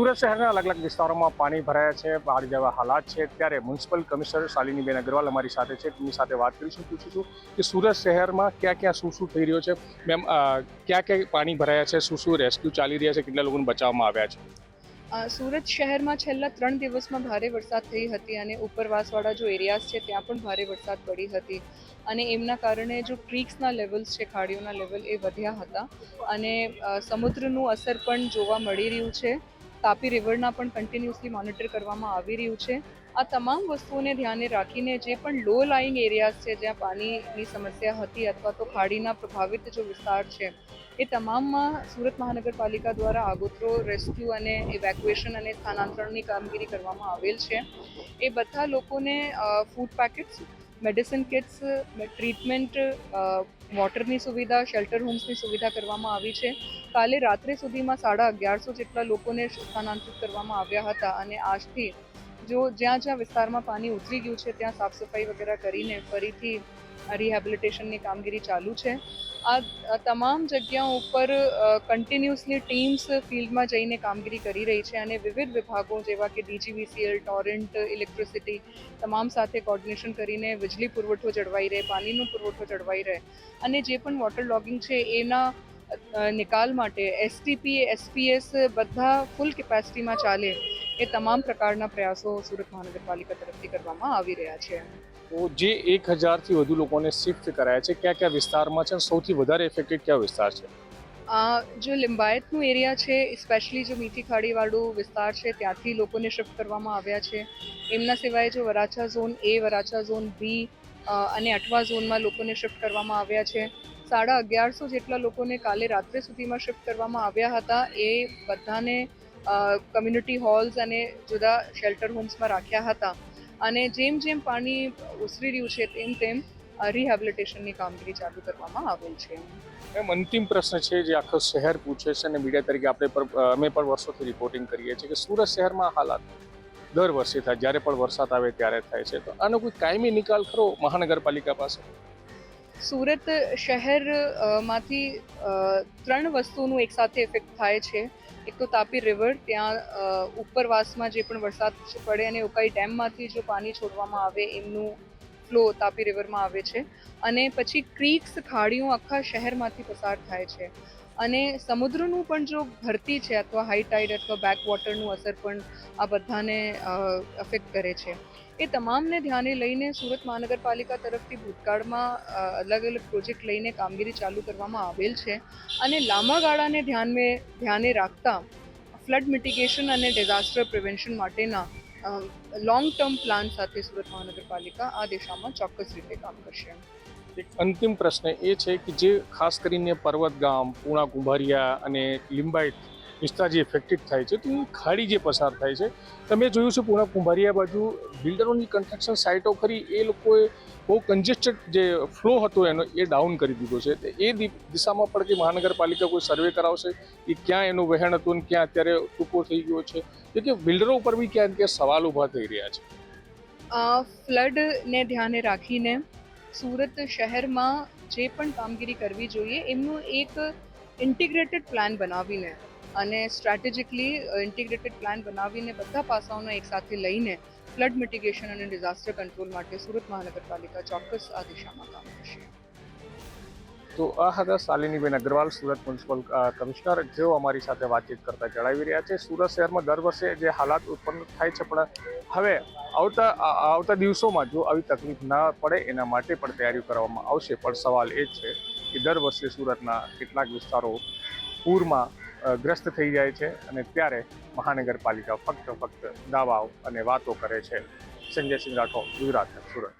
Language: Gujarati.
સુરત શહેરના અલગ અલગ વિસ્તારોમાં પાણી ભરાયા છે, બહાર જેવા હાલાત છે. ત્યારે મ્યુનિસિપલ કમિશનર શાલિનીબેન અગ્રવાલ અમારી સાથે છે. તેમની સાથે વાત કરીશું, પૂછીશું કે સુરત શહેરમાં ક્યાં ક્યાં શું શું થઈ રહ્યું છે? મેમ ક્યાં ક્યાં પાણી ભરાયા છે? શું શું રેસ્ક્યુ ચાલી રહ્યા છે? કેટલા લોકોને બચાવવામાં આવ્યા છે? સુરત શહેરમાં છેલ્લા ત્રણ દિવસમાં ભારે વરસાદ થઈ હતી અને ઉપરવાસવાળા જો એરિયાઝ છે, ત્યાં પણ ભારે વરસાદ પડી હતી. અને એમના કારણે જો ક્રીક્સના લેવલ્સ છે, ખાડીઓના લેવલ એ વધ્યા હતા. અને સમુદ્રનું અસર પણ જોવા મળી રહ્યું છે. તાપી રિવરના પણ કન્ટિન્યુઅસલી મોનિટર કરવામાં આવી રહ્યું છે. આ તમામ વસ્તુઓને ધ્યાને રાખીને જે પણ લો લાઈંગ એરિયાઝ છે, જ્યાં પાણીની સમસ્યા હતી અથવા તો ખાડીના પ્રભાવિત જો વિસ્તાર છે, એ તમામમાં સુરત મહાનગરપાલિકા દ્વારા આગોતરો રેસ્ક્યુ અને ઇવેક્યુએશન અને સ્થાનાંતરણની કામગીરી કરવામાં આવેલ છે. એ બધા લોકોને food packets medicine kits treatment વોટરની સુવિધા, શેલ્ટર હોમ્સની સુવિધા કરવામાં આવી છે. કાલે રાત્રે સુધીમાં સાડા અગિયારસો જેટલા લોકોને સ્થાનાંતરિત કરવામાં આવ્યા હતા અને આજથી જો જ્યાં જ્યાં વિસ્તારમાં પાણી ઉતરી ગયું છે, ત્યાં સાફ સફાઈ વગેરે કરીને ફરીથી રિહેબિલિટેશનની કામગીરી ચાલુ છે. આ તમામ જગ્યાઓ ઉપર કન્ટિન્યુઅસલી ટીમ્સ ફિલ્ડમાં જઈને કામગીરી કરી રહી છે અને વિવિધ વિભાગો જેવા કે ડીજીવીસીએલ ટોરેન્ટ ઇલેક્ટ્રિસિટી તમામ સાથે કોર્ડિનેશન કરીને વીજળી પુરવઠો જળવાઈ રહે, પાણીનો પુરવઠો જળવાઈ રહે. અને જે પણ વોટર લોગિંગ છે, એના નિકાલ માટે એસટીપી એસપીએસ બધા ફૂલ કેપેસિટીમાં ચાલે એ તમામ પ્રકારના પ્રયાસો સુરત મહાનગરપાલિકા તરફથી કરવામાં આવી રહ્યા છે. જે એક હજારથી વધુ લોકોને શિફ્ટ કરાયા છે, કયા કયા વિસ્તારમાં છે સૌથી વધારે ઇફેક્ટેડ કયા વિસ્તાર છે? જો લિંબાયતનું એરિયા છે સ્પેશિયલી જો મીઠી ખાડીવાળું વિસ્તાર છે, ત્યાંથી લોકોને શિફ્ટ કરવામાં આવ્યા છે. એમના સિવાય જો Varachha zone A Varachha zone B અને અઠવા ઝોનમાં લોકોને શિફ્ટ કરવામાં આવ્યા છે. સાડા અગિયારસો જેટલા લોકોને કાલે રાત્રે સુધીમાં શિફ્ટ કરવામાં આવ્યા હતા. એ બધાને કમ્યુનિટી હોલ્સ અને જુદા શેલ્ટર હોમ્સમાં રાખ્યા હતા. અને જેમ જેમ પાણી ઉસરી રહ્યું છે, તેમ તેમ રિહેબિલિટેશનની કામગીરી ચાલુ કરવામાં આવેલ છે. એમ અંતિમ પ્રશ્ન છે જે આખો શહેર પૂછે છે અને મીડિયા તરીકે આપણે પણ અમે પણ વર્ષોથી રિપોર્ટિંગ કરીએ છીએ કે સુરત શહેરમાં હાલાત દર વર્ષે થાય. જ્યારે પણ વરસાદ આવે ત્યારે થાય છે. તો આનો કોઈ કાયમી નિકાલ ખરો મહાનગરપાલિકા પાસે? સુરત શહેરમાંથી ત્રણ વસ્તુનું એકસાથે ઇફેક્ટ થાય છે. એક તો તાપી રિવર ત્યાં ઉપરવાસમાં જે પણ વરસાદ પડે અને ઉકાઈ ડેમમાંથી જો પાણી છોડવામાં આવે, એમનું ફ્લો તાપી રિવરમાં આવે છે અને પછી ક્રીક્સ ખાડીઓ આખા શહેરમાંથી પસાર થાય છે. અને સમુદ્રનું પણ જો ભરતી છે અથવા હાઈ ટાઈડ અથવા બેક વોટરનું અસર પણ આ બધાને અફેક્ટ કરે છે. એ તમામને ધ્યાને લઈને સુરત મહાનગરપાલિકા તરફથી ભૂતકાળમાં અલગ અલગ પ્રોજેક્ટ લઈને કામગીરી ચાલુ કરવામાં આવેલ છે અને લાંબા ગાળાને ધ્યાનમે ધ્યાને રાખતા ફ્લડ મિટિગેશન અને ડિઝાસ્ટર પ્રિવેન્શન માટેના લોંગ ટર્મ પ્લાન સાથે સુરત મહાનગરપાલિકા આ દિશામાં ચોક્કસ રીતે કામ કરશે. એક અંતિમ પ્રશ્ન એ છે કે જે ખાસ કરીને પર્વત ગામ, પૂણા, કુંભારિયા અને લિંબાયત વિસ્તાર જે ઇફેક્ટેડ થાય છે, તો ખાડી જે પસાર થાય છે. તમે જોયું છે પૂર્ણ કુંભારિયા બાજુ, બિલ્ડરોની કન્સ્ટ્રક્શન સાઇટો ખરી, એ લોકોએ બહુ કન્જેસ્ટેડ જે ફ્લો હતો એનો, એ ડાઉન કરી દીધો છે. એ દિશામાં પણ કે મહાનગરપાલિકા કોઈ સર્વે કરાવશે, કે ક્યાં એનું વહેણ હતું અને ક્યાં અત્યારે ટૂંકો થઈ ગયો છે. એટલે કે બિલ્ડરો ઉપર બી ક્યાં ક્યાં સવાલ ઊભા થઈ રહ્યા છે. ફ્લડને ધ્યાને રાખીને સુરત શહેરમાં જે પણ કામગીરી કરવી જોઈએ, એમનું એક ઇન્ટિગ્રેટેડ પ્લાન બનાવીને અને સ્ટ્રેટેજિકલી ઇન્ટિગ્રેટેડ પ્લાન બનાવીને બધા પાસાઓને એકસાથે લઈને ફ્લડ મિટિગેશન અને ડિઝાસ્ટર કંટ્રોલ માટે સુરત મહાનગરપાલિકા ચોક્કસ આ દિશામાં કામ કરશે. તો આ હતા શાલિનીબેન અગ્રવાલ, સુરત મ્યુનિસિપલ કમિશનર, જેઓ અમારી સાથે વાતચીત કરતા જણાવી રહ્યા છે. સુરત શહેરમાં દર વર્ષે જે હાલાત ઉત્પન્ન થાય છે, પણ હવે આવતા આવતા દિવસોમાં જો આવી તકલીફ ના પડે, એના માટે પણ તૈયારીઓ કરવામાં આવશે. પણ સવાલ એ જ છે કે દર વર્ષે સુરતના કેટલાક વિસ્તારો પૂરમાં ગ્રસ્ત થઈ જાય છે અને ત્યારે મહાનગરપાલિકા ફક્ત ફક્ત દાવાઓ અને વાતો કરે છે. સંજય સિંહ રાઠોડ, ગુજરાત, સુરત.